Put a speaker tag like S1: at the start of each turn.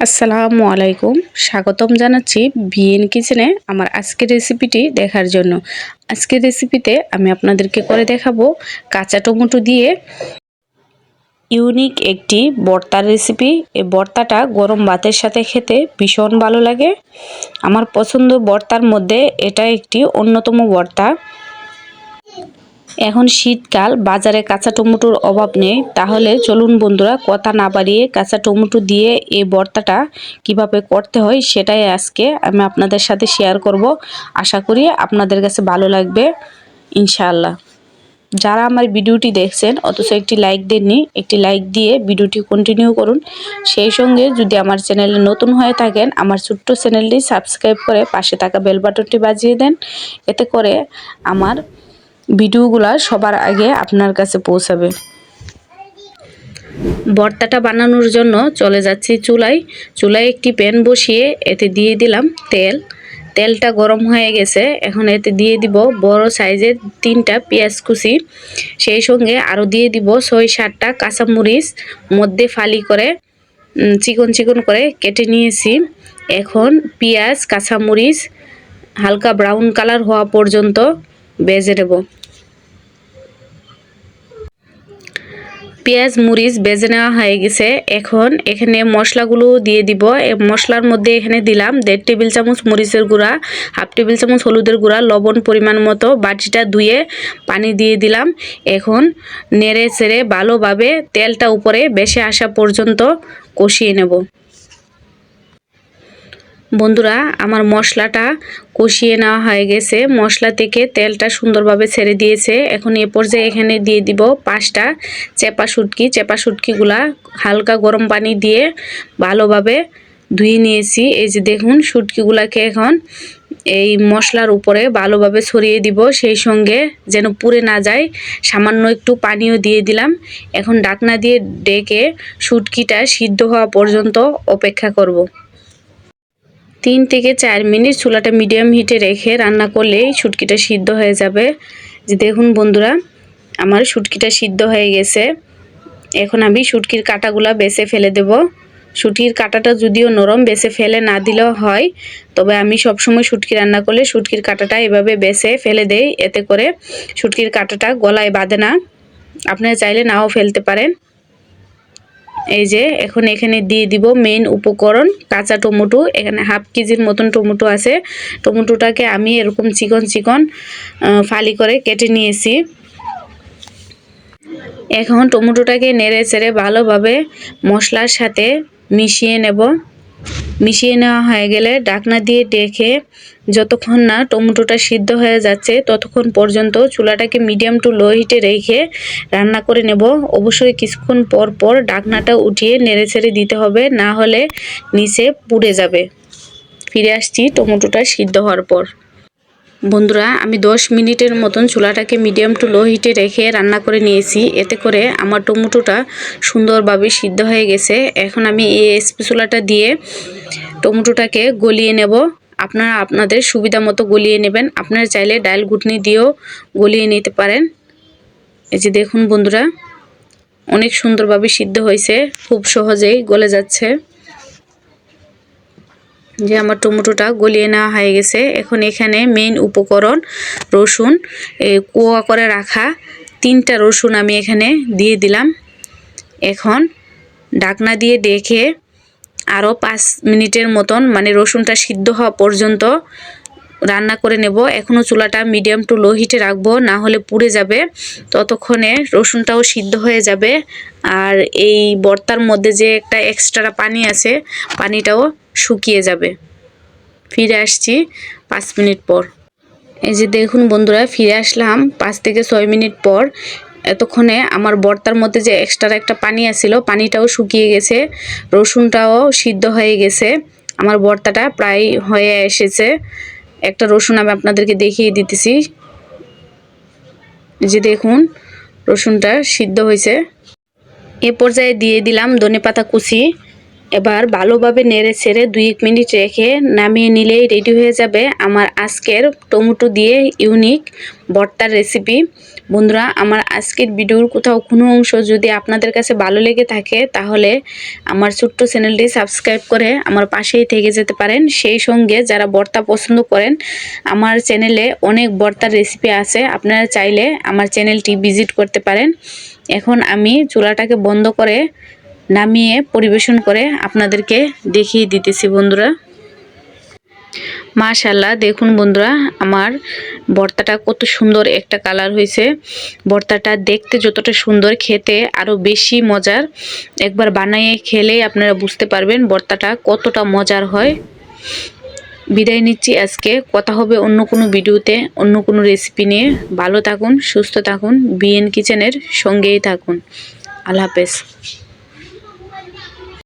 S1: আসসালামু আলাইকুম। স্বাগতম জানাচ্ছি বিএন কিচেনে আমার আজকের রেসিপিটি দেখার জন্য। আজকের রেসিপিতে আমি আপনাদেরকে করে দেখাবো কাঁচা টমেটো দিয়ে ইউনিক একটি বর্তার রেসিপি এই বর্তাটা গরম ভাতের সাথে খেতে ভীষণ ভালো লাগে। আমার পছন্দ বর্তার মধ্যে এটা একটি অন্যতম বর্তা। এখন শীতকাল, বাজারে কাঁচা টমেটোর অভাব নেই। তাহলে চলুন বন্ধুরা, কথা না বাড়িয়ে কাঁচা টমেটো দিয়ে এই ভর্তাটা কীভাবে করতে হয় সেটাই আজকে আমি আপনাদের সাথে শেয়ার করব। আশা করি আপনাদের কাছে ভালো লাগবে, ইনশাআল্লাহ। যারা আমার ভিডিওটি দেখছেন, অথচ একটি লাইক দেননি, একটি লাইক দিয়ে ভিডিওটি কন্টিনিউ করুন। সেই সঙ্গে যদি আমার চ্যানেলে নতুন হয়ে থাকেন, আমার ছোট্ট চ্যানেলটি সাবস্ক্রাইব করে পাশে থাকা বেল বাটনটি বাজিয়ে দেন। এতে করে আমার ভিডিওগুলো সবার আগে আপনার কাছে পৌঁছাবে। ভর্তাটা বানানোর জন্য চলে যাচ্ছি চুলায়। চুলায় একটি প্যান বসিয়ে এতে দিয়ে দিলাম তেল। তেলটা গরম হয়ে গেছে। এখন এতে দিয়ে দিব বড় সাইজের তিনটা পেঁয়াজ কুচি। সেই সঙ্গে আরও দিয়ে দিব ছয় সাতটা কাঁচামরিচ, মধ্যে ফালি করে চিকন চিকন করে কেটে নিয়েছি। এখন পেঁয়াজ, কাঁচামরিচ, হালকা ব্রাউন কালার হওয়া পর্যন্ত বেজে নেব পেঁয়াজ, মরিচ বেজে নেওয়া হয়ে গেছে। এখন এখানে মশলাগুলো দিয়ে দিব। মশলার মধ্যে এখানে দিলাম দেড় টেবিল চামচ মরিচের গুঁড়া, হাফ টেবিল চামচ হলুদের গুঁড়া, লবণ পরিমাণ মতো, বাটিটা ধুয়ে পানি দিয়ে দিলাম। এখন নেড়ে চেড়ে ভালোভাবে তেলটা উপরে বেশি আসা পর্যন্ত কষিয়ে নেব। বন্ধুরা, আমার মশলাটা কষিয়ে নেওয়া হয়ে গেছে। মশলা থেকে তেলটা সুন্দরভাবে ছেড়ে দিয়েছে। এখন এ পর্যায়ে এখানে দিয়ে দিব পাঁচটা চেপা শুটকি। চেপা শুটকিগুলা হালকা গরম পানি দিয়ে ভালোভাবে ধুয়ে নিয়েছি। এই যে দেখুন, শুটকিগুলাকে এখন এই মশলার উপরে ভালোভাবে ছড়িয়ে দিব। সেই সঙ্গে যেন পুড়ে না যায়, সামান্য একটু পানিও দিয়ে দিলাম। এখন ডাকনা দিয়ে ডেকে শুটকিটা সিদ্ধ হওয়া পর্যন্ত অপেক্ষা করব। তিন থেকে চার মিনিট চুলাটা মিডিয়াম হিটে রেখে রান্না করলেই শুটকিটা সিদ্ধ হয়ে যাবে। যে দেখুন বন্ধুরা, আমার শুটকিটা সিদ্ধ হয়ে গেছে। এখন আমি শুটকির কাটাগুলা বেছে ফেলে দেব। শুটকির কাটাটা যদিও নরম, বেছে ফেলে না দিলেও হয়, তবে আমি সবসময় শুটকি রান্না করলে শুটকির কাটাটা এভাবে বেছে ফেলে দেই, এতে করে শুটকির কাটাটা গলায় বাঁধে না। আপনারা চাইলে নাও ফেলতে পারেন। এই যে, এখন এখানে দিয়ে দিব মেন উপকরণ, কাঁচা টমেটো। এখানে হাফ কেজির মতন টমেটো আছে। টমেটোটাকে আমি এরকম চিকন চিকন ফালি করে কেটে নিয়েছি। এখন টমেটোটাকে নেড়ে চেড়ে ভালোভাবে মশলার সাথে মিশিয়ে নেব। মিশিয়ে নেওয়া হয়ে গেলে ডাকনা দিয়ে ডেকে যতক্ষণ না টমেটোটা সিদ্ধ হয়ে যাচ্ছে, ততক্ষণ পর্যন্ত চুলাটাকে মিডিয়াম টু লো হিটে রেখে রান্না করে নেব। অবশ্যই কিছুক্ষণ পর পর ডাকনাটা উঠিয়ে নেড়ে ছেড়ে দিতে হবে, না হলে নিচে পুড়ে যাবে। ফিরে আসছি টমেটোটা সিদ্ধ হওয়ার পর। বন্ধুরা, আমি 10 মিনিটের মতন চুলাটাকে মিডিয়াম টু লো হিটে রেখে রান্না করে নিয়েছি। এতে করে আমার টমেটোটা সুন্দরভাবে সিদ্ধ হয়ে গেছে। এখন আমি এই চুলাটা দিয়ে টমেটোটাকে গলিয়ে নেব। আপনারা আপনাদের সুবিধা মতো গলিয়ে নেবেন। আপনারা চাইলে ডাল ঘুটনি দিয়েও গলিয়ে নিতে পারেন। এই যে দেখুন বন্ধুরা, অনেক সুন্দরভাবে সিদ্ধ হয়েছে। খুব সহজেই গলে যাচ্ছে। যে আমার টমেটোটা গলিয়ে নেওয়া হয়ে গেছে। এখন এখানে মেইন উপকরণ রসুন কুয়া করে রাখা তিনটা রসুন আমি এখানে দিয়ে দিলাম। এখন ডাকনা দিয়ে ডেকে আরও পাঁচ মিনিটের মতন মানে রসুনটা সিদ্ধ হওয়া পর্যন্ত রান্না করে নেব। এখনও চুলাটা মিডিয়াম টু লো হিটে রাখব, না হলে পুড়ে যাবে। ততক্ষণে রসুনটাও সিদ্ধ হয়ে যাবে। আর এই বর্তার মধ্যে যে একটা এক্সট্রা পানি আছে, পানিটাও শুকিয়ে যাবে। ফিরে আসছি পাঁচ মিনিট পর। এই যে দেখুন বন্ধুরা, ফিরে আসলাম পাঁচ থেকে ছয় মিনিট পর। এতক্ষণে আমার বর্তার মধ্যে যে এক্সট্রা একটা পানি আসছিল পানিটাও শুকিয়ে গেছে, রসুনটাও সিদ্ধ হয়ে গেছে। আমার বর্তাটা প্রায় হয়ে এসেছে। একটা রসুন আমি আপনাদেরকে দেখিয়ে দিতেছি। যে দেখুন, রসুনটা সিদ্ধ হয়েছে। এ পর্যায়ে দিয়ে দিলাম ধনে পাতা কুচি। এবার ভালোভাবে নেড়ে ছেড়ে দুই এক মিনিট রেখে নামিয়ে নিলেই রেডি হয়ে যাবে আমার আজকের টমেটো দিয়ে ইউনিক ভর্তার রেসিপি বন্ধুরা, আমার আজকের ভিডিওর কোথাও কোনো অংশ যদি আপনাদের কাছে ভালো লেগে থাকে, তাহলে আমার ছোট্ট চ্যানেলটি সাবস্ক্রাইব করে আমার পাশেই থেকে যেতে পারেন। সেই সঙ্গে যারা ভর্তা পছন্দ করেন, আমার চ্যানেলে অনেক ভর্তার রেসিপি আছে। আপনারা চাইলে আমার চ্যানেলটি ভিজিট করতে পারেন। এখন আমি চুলাটাকে বন্ধ করে নামিয়ে পরিবেশন করে আপনাদেরকে দেখিয়ে দিতেছি বন্ধুরা। মাশাল্লাহ দেখুন বন্ধুরা, আমার ভর্তাটা কত সুন্দর একটা কালার হয়েছে। ভর্তাটা দেখতে যতটা সুন্দর, খেতে আরও বেশি মজার। একবার বানিয়ে খেলেই আপনারা বুঝতে পারবেন ভর্তাটা কতটা মজার হয়। বিদায় নিচ্ছি আজকে, কথা হবে অন্য কোনো ভিডিওতে, অন্য কোনো রেসিপি নিয়ে। ভালো থাকুন, সুস্থ থাকুন বিএন কিচেনের সঙ্গেই থাকুন। আল্লাহ হাফেজ।